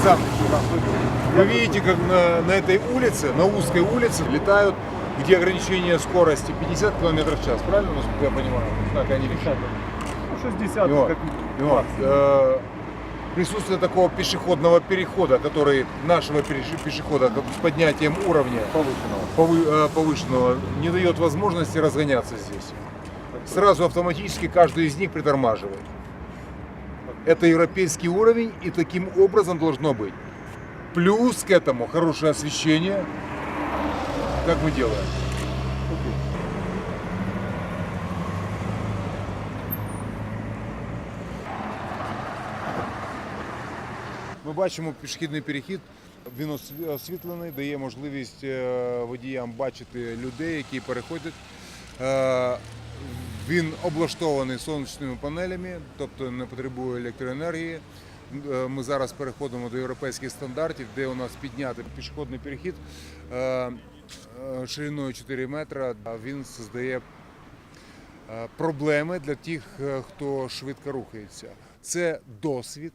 Александр, вы видите, как на, на этой улице, на узкой улице, летают, где ограничение скорости 50 км в час, правильно, насколько я понимаю? Так они. Ну, 60 И вот, как и вот, э, присутствие такого пешеходного перехода, который нашего пешехода с поднятием уровня повышенного. повы- э, повышенного не дает возможности разгоняться здесь. Сразу автоматически каждый из них притормаживает. Это европейский уровень, и таким образом должно быть. Плюс к этому хорошее освещение, как мы делаем. Ми бачимо пішохідний перехід. Він осві- освітлений, дає можливість е, водіям бачити людей, які переходять. Він облаштований сонячними панелями, тобто не потребує електроенергії. Е, Ми зараз переходимо до європейських стандартів, де у нас піднятий пішохідний перехід е, е, шириною 4 метра. Він создає проблеми для тих, хто швидко рухається. Це досвід,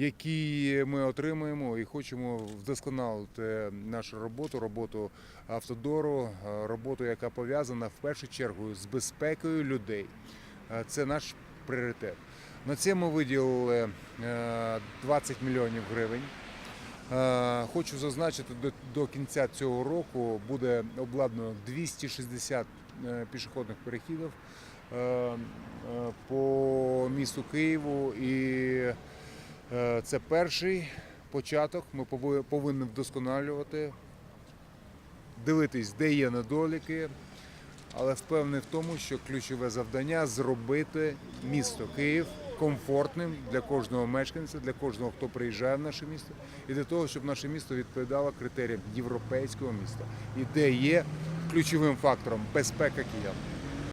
який ми отримуємо і хочемо вдосконалити нашу роботу, роботу автодору, е, роботу, яка пов'язана в першу чергу з безпекою людей. Е, Це наш пріоритет. На це ми виділили е, 20 мільйонів гривень. Е, Хочу зазначити, до, кінця цього року буде обладнано 260 е, пішохідних перехідів е, е, по місту Києву. І е, це перший початок. Ми пови- повинні вдосконалювати, дивитись, де є недоліки. Але впевнений в тому, що ключове завдання зробити місто Київ комфортним для кожного мешканця, для кожного, хто приїжджає в наше місто, і для того, щоб наше місто відповідало критеріям європейського міста, і де є ключовим фактором безпека киян.